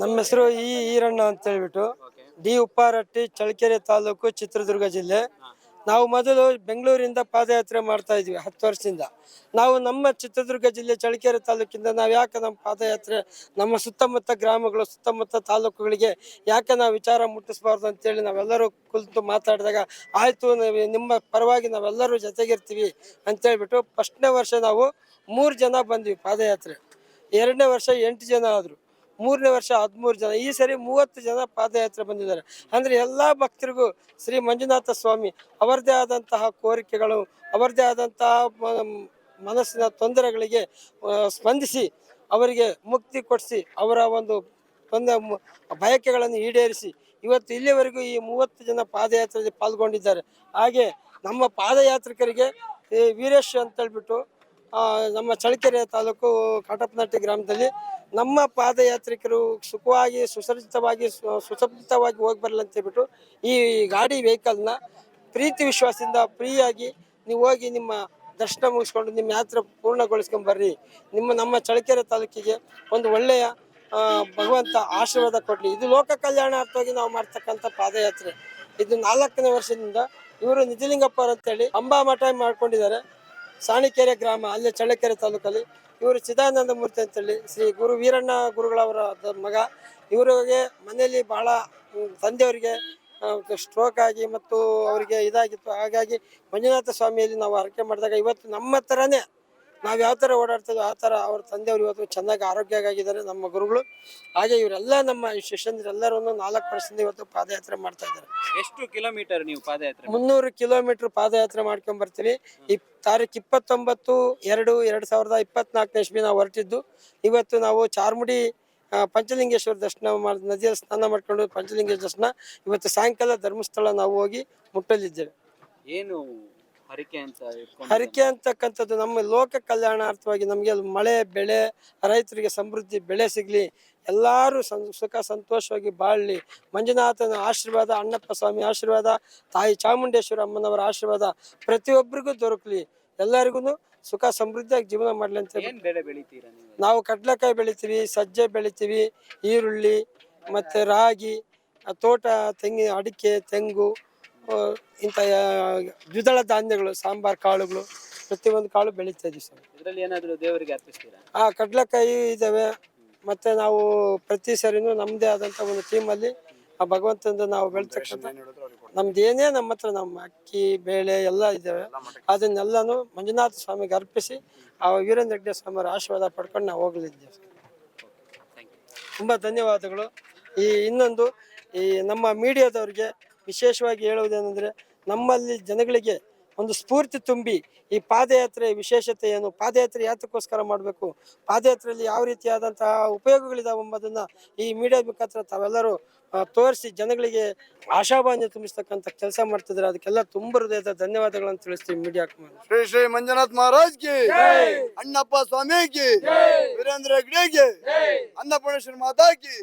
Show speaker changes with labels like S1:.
S1: ನಮ್ಮ ಹೆಸರು ಈ ಈರಣ್ಣ ಅಂತ ಹೇಳ್ಬಿಟ್ಟು ಡಿ ಉಪ್ಪಾರಟ್ಟಿ ಚಳ್ಳಕೆರೆ ತಾಲೂಕು ಚಿತ್ರದುರ್ಗ ಜಿಲ್ಲೆ. ನಾವು ಮೊದಲು ಬೆಂಗಳೂರಿಂದ ಪಾದಯಾತ್ರೆ ಮಾಡ್ತಾ ಇದ್ವಿ ಹತ್ತು ವರ್ಷದಿಂದ. ನಾವು ನಮ್ಮ ಚಿತ್ರದುರ್ಗ ಜಿಲ್ಲೆ ಚಳ್ಳಕೆರೆ ತಾಲೂಕಿಂದ ನಾವು ಯಾಕೆ ನಮ್ಮ ಪಾದಯಾತ್ರೆ ನಮ್ಮ ಸುತ್ತಮುತ್ತ ಗ್ರಾಮಗಳು ಸುತ್ತಮುತ್ತ ತಾಲೂಕುಗಳಿಗೆ ಯಾಕೆ ನಾವು ವಿಚಾರ ಮುಟ್ಟಿಸ್ಬಾರ್ದು ಅಂತೇಳಿ ನಾವೆಲ್ಲರೂ ಕುಳಿತು ಮಾತಾಡಿದಾಗ ಆಯಿತು ನಿಮ್ಮ ಪರವಾಗಿ ನಾವೆಲ್ಲರೂ ಜೊತೆಗಿರ್ತೀವಿ ಅಂತೇಳ್ಬಿಟ್ಟು ಫಸ್ಟ್ನೇ ವರ್ಷ ನಾವು ಮೂರು ಜನ ಬಂದ್ವಿ ಪಾದಯಾತ್ರೆ. ಎರಡನೇ ವರ್ಷ ಎಂಟು ಜನ ಆದರು. ಮೂರನೇ ವರ್ಷ, ಹದಿಮೂರು ಜನ, ಈ ಸರಿ ಮೂವತ್ತು ಜನ ಪಾದಯಾತ್ರೆ ಬಂದಿದ್ದಾರೆ. ಅಂದರೆ ಎಲ್ಲ ಭಕ್ತರಿಗೂ ಶ್ರೀ ಮಂಜುನಾಥ ಸ್ವಾಮಿ ಅವರದೇ ಆದಂತಹ ಕೋರಿಕೆಗಳು, ಅವರದೇ ಆದಂತಹ ಮನಸ್ಸಿನ ತೊಂದರೆಗಳಿಗೆ ಸ್ಪಂದಿಸಿ ಅವರಿಗೆ ಮುಕ್ತಿ ಕೊಡಿಸಿ ಅವರ ಒಂದು ತೊಂದರೆ ಬಯಕೆಗಳನ್ನು ಈಡೇರಿಸಿ ಇವತ್ತು ಇಲ್ಲಿವರೆಗೂ ಈ ಮೂವತ್ತು ಜನ ಪಾದಯಾತ್ರೆಯಲ್ಲಿ ಪಾಲ್ಗೊಂಡಿದ್ದಾರೆ. ಹಾಗೆ ನಮ್ಮ ಪಾದಯಾತ್ರಿಕರಿಗೆ ವೀರೇಶ್ ಅಂತ ಹೇಳ್ಬಿಟ್ಟು ನಮ್ಮ ಚಳ್ಳಕೆರೆ ತಾಲೂಕು ಕಾಟಪ್ಪನಟ್ಟಿ ಗ್ರಾಮದಲ್ಲಿ ನಮ್ಮ ಪಾದಯಾತ್ರಿಕರು ಸುಖವಾಗಿ ಸುಸಜ್ಜಿತವಾಗಿ ಸು- ಸುಸಜ್ಜಿತವಾಗಿ ಹೋಗಿ ಬರಲಿ ಅಂತ ಹೇಳ್ಬಿಟ್ಟು ಈ ಗಾಡಿ ವೆಹಿಕಲ್ನ ಪ್ರೀತಿ ವಿಶ್ವಾಸದಿಂದ ಫ್ರೀಯಾಗಿ ನೀವು ಹೋಗಿ ನಿಮ್ಮ ದರ್ಶನ ಮುಗಿಸ್ಕೊಂಡು ನಿಮ್ಮ ಯಾತ್ರೆ ಪೂರ್ಣಗೊಳಿಸ್ಕೊಂಡು ಬರ್ರಿ. ನಿಮ್ಮ, ನಮ್ಮ ಚಳಕೆರೆ ತಾಲೂಕಿಗೆ ಒಂದು ಒಳ್ಳೆಯ ಭಗವಂತ ಆಶೀರ್ವಾದ ಕೊಡಲಿ. ಇದು ಲೋಕ ಕಲ್ಯಾಣಾರ್ಥವಾಗಿ ನಾವು ಮಾಡ್ತಕ್ಕಂಥ ಪಾದಯಾತ್ರೆ. ಇದು ನಾಲ್ಕನೇ ವರ್ಷದಿಂದ ಇವರು ನಿಜಲಿಂಗಪ್ಪ ಅಂತ ಅಂತೇಳಿ ಅಂಬಾ ಮಠ ಮಾಡ್ಕೊಂಡಿದ್ದಾರೆ. ಸಾಣಿಕೆರೆ ಗ್ರಾಮ, ಅಲ್ಲೇ ಚಳ್ಳಕೆರೆ ತಾಲೂಕಲ್ಲಿ ಇವರು ಚಿದಾನಂದ ಮೂರ್ತಿ ಅಂತೇಳಿ ಶ್ರೀ ಗುರು ವೀರಣ್ಣ ಗುರುಗಳವರ ಮಗ. ಇವರಿಗೆ ಮನೆಯಲ್ಲಿ ಬಹಳ ತಂದೆಯವರಿಗೆ ಸ್ಟ್ರೋಕ್ ಆಗಿ ಮತ್ತು ಅವರಿಗೆ ಇದಾಗಿತ್ತು. ಹಾಗಾಗಿ ಮಂಜುನಾಥ ಸ್ವಾಮಿಯಲ್ಲಿ ನಾವು ಹರಕೆ ಮಾಡಿದಾಗ ಇವತ್ತು ನಮ್ಮ ಥರನೇ ನಾವು ಯಾವ ಥರ ಓಡಾಡ್ತೇವೆ ಆ ಥರ ಅವ್ರ ತಂದೆಯವರು ಇವತ್ತು ಚೆನ್ನಾಗಿ ಆರೋಗ್ಯವಾಗಿದ್ದಾರೆ ನಮ್ಮ ಗುರುಗಳು. ಹಾಗೆ ಇವರೆಲ್ಲ ನಮ್ಮ ಶಿಷ್ಯಂದ್ರೆಲ್ಲರೂ ನಾಲ್ಕು ವರ್ಷದಿಂದ ಇವತ್ತು ಪಾದಯಾತ್ರೆ ಮಾಡ್ತಾ ಇದ್ದಾರೆ.
S2: ಎಷ್ಟು ಕಿಲೋಮೀಟರ್ ನೀವು ಪಾದಯಾತ್ರೆ
S1: ಮುನ್ನೂರು ಕಿಲೋಮೀಟರ್ ಪಾದಯಾತ್ರೆ ಮಾಡ್ಕೊಂಡ್ ಬರ್ತೀವಿ ಇಪ್ ತಾರೀಕು ಇಪ್ಪತ್ತೊಂಬತ್ತು ಎರಡು ಎರಡು ಸಾವಿರದ ಇಪ್ಪತ್ನಾಲ್ಕನೇ ಇಸ್ವಿ ನಾವು ಹೊರಟಿದ್ದು ಇವತ್ತು ನಾವು ಚಾರ್ಮುಡಿ ಪಂಚಲಿಂಗೇಶ್ವರ ದರ್ಶನ ಮಾಡಿ ನದಿಯಲ್ಲಿ ಸ್ನಾನ ಮಾಡ್ಕೊಂಡು ಪಂಚಲಿಂಗೇಶ್ವರ ದರ್ಶನ ಇವತ್ತು ಸಾಯಂಕಾಲ ಧರ್ಮಸ್ಥಳ ನಾವು ಹೋಗಿ ಮುಟ್ಟಲಿದ್ದೇವೆ.
S2: ಏನು ಹರಿಕೆ ಅಂತ ಇಟ್ಕೊಂಡು
S1: ಹರಿಕೆ ಅಂತಕ್ಕಂಥದ್ದು ನಮ್ಮ ಲೋಕ ಕಲ್ಯಾಣಾರ್ಥವಾಗಿ ನಮಗೆ ಮಳೆ ಬೆಳೆ ರೈತರಿಗೆ ಸಮೃದ್ಧಿ ಬೆಳೆ ಸಿಗಲಿ ಎಲ್ಲರೂ ಸಂ ಸುಖ ಸಂತೋಷವಾಗಿ ಬಾಳಲಿ. ಮಂಜುನಾಥನ ಆಶೀರ್ವಾದ ಅಣ್ಣಪ್ಪ ಸ್ವಾಮಿ ಆಶೀರ್ವಾದ ತಾಯಿ ಚಾಮುಂಡೇಶ್ವರ ಅಮ್ಮನವರ ಆಶೀರ್ವಾದ ಪ್ರತಿಯೊಬ್ಬರಿಗೂ ದೊರಕಲಿ. ಎಲ್ಲರಿಗೂ ಸುಖ ಸಮೃದ್ಧಿಯಾಗಿ ಜೀವನ ಮಾಡಲಿ ಅಂತ ಹೇಳಿ.
S2: ಏನ್ ಬೆಳೆ ಬೆಳಿತೀರಾ ನೀವು
S1: ನಾವು ಕಡ್ಲೆಕಾಯಿ ಬೆಳಿತೀವಿ ಸಜ್ಜೆ ಬೆಳಿತೀವಿ ಈರುಳ್ಳಿ ಮತ್ತು ರಾಗಿ ಆ, ತೋಟ ತೆಂಗಿನ ಅಡಿಕೆ ತೆಂಗು ಇಂಥ ದ್ವಿದಳ ಧಾನ್ಯಗಳು ಸಾಂಬಾರ್ ಕಾಳುಗಳು ಪ್ರತಿಯೊಂದು ಕಾಳು ಬೆಳೀತಾ ಇದೀವಿ ಸರ್.
S2: ಇದರಲ್ಲಿ ಏನಾದರೂ ದೇವರಿಗೆ ಅರ್ಪಿಸ್ತೀರಾ?
S1: ಆ ಕಡ್ಲೆಕಾಯಿ ಇದ್ದಾವೆ ಮತ್ತೆ ನಾವು ಪ್ರತಿ ಸರಿನೂ ನಮ್ಮದೇ ಆದಂಥ ಒಂದು ಟೀಮಲ್ಲಿ ಆ ಭಗವಂತಂದು ನಾವು ಬೆಳ್ತಕ್ಕಂಥ ನಮ್ದು ಏನೇ ನಮ್ಮ ಹತ್ರ ನಮ್ಮ ಅಕ್ಕಿ ಬೇಳೆ ಎಲ್ಲ ಇದ್ದಾವೆ ಅದನ್ನೆಲ್ಲನೂ ಮಂಜುನಾಥ ಸ್ವಾಮಿಗೆ ಅರ್ಪಿಸಿ ಆ ವೀರೇಂದ್ರ ಹೆಗ್ಡೆ ಸ್ವಾಮಿಯವರ ಆಶೀರ್ವಾದ ಪಡ್ಕೊಂಡು ನಾವು ಹೋಗಲಿದ್ದೇವೆ
S2: ಸರ್.
S1: ತುಂಬ ಧನ್ಯವಾದಗಳು. ಈ ಇನ್ನೊಂದು ಈ ನಮ್ಮ ಮೀಡಿಯಾದವ್ರಿಗೆ ವಿಶೇಷವಾಗಿ ಹೇಳುವುದೇನೆಂದರೆ ನಮ್ಮಲ್ಲಿ ಜನಗಳಿಗೆ ಒಂದು ಸ್ಫೂರ್ತಿ ತುಂಬಿ ಈ ಪಾದಯಾತ್ರೆ ವಿಶೇಷತೆ ಏನು ಪಾದಯಾತ್ರೆ ಯಾತಕ್ಕೋಸ್ಕರ ಮಾಡಬೇಕು ಪಾದಯಾತ್ರೆಯಲ್ಲಿ ಯಾವ ರೀತಿಯಾದಂತಹ ಉಪಯೋಗಗಳಿದಾವೆ ಎಂಬುದನ್ನು ಈ ಮೀಡಿಯಾದ ಮುಖಾಂತರ ತಾವೆಲ್ಲರೂ ತೋರಿಸಿ ಜನಗಳಿಗೆ ಆಶಾಭಾವನೆ ತುಂಬಿಸ್ತಕ್ಕಂಥ ಕೆಲಸ ಮಾಡ್ತಿದ್ರೆ ಅದಕ್ಕೆಲ್ಲ ತುಂಬ ಹೃದಯದ ಧನ್ಯವಾದಗಳನ್ನು ತಿಳಿಸ್ತೀವಿ ಮೀಡಿಯಾ
S3: ಶ್ರೀ ಶ್ರೀ ಮಂಜುನಾಥ್ ಮಹಾರಾಜ್ ಕಿ ಅಣ್ಣಪ್ಪ ಸ್ವಾಮಿಗೆ ವೀರೇಂದ್ರ ಹೆಗ್ಡೆಗೆ ಅನ್ನಪೂರ್ಣೇಶ್ವರ ಮಾತಾ ಕಿ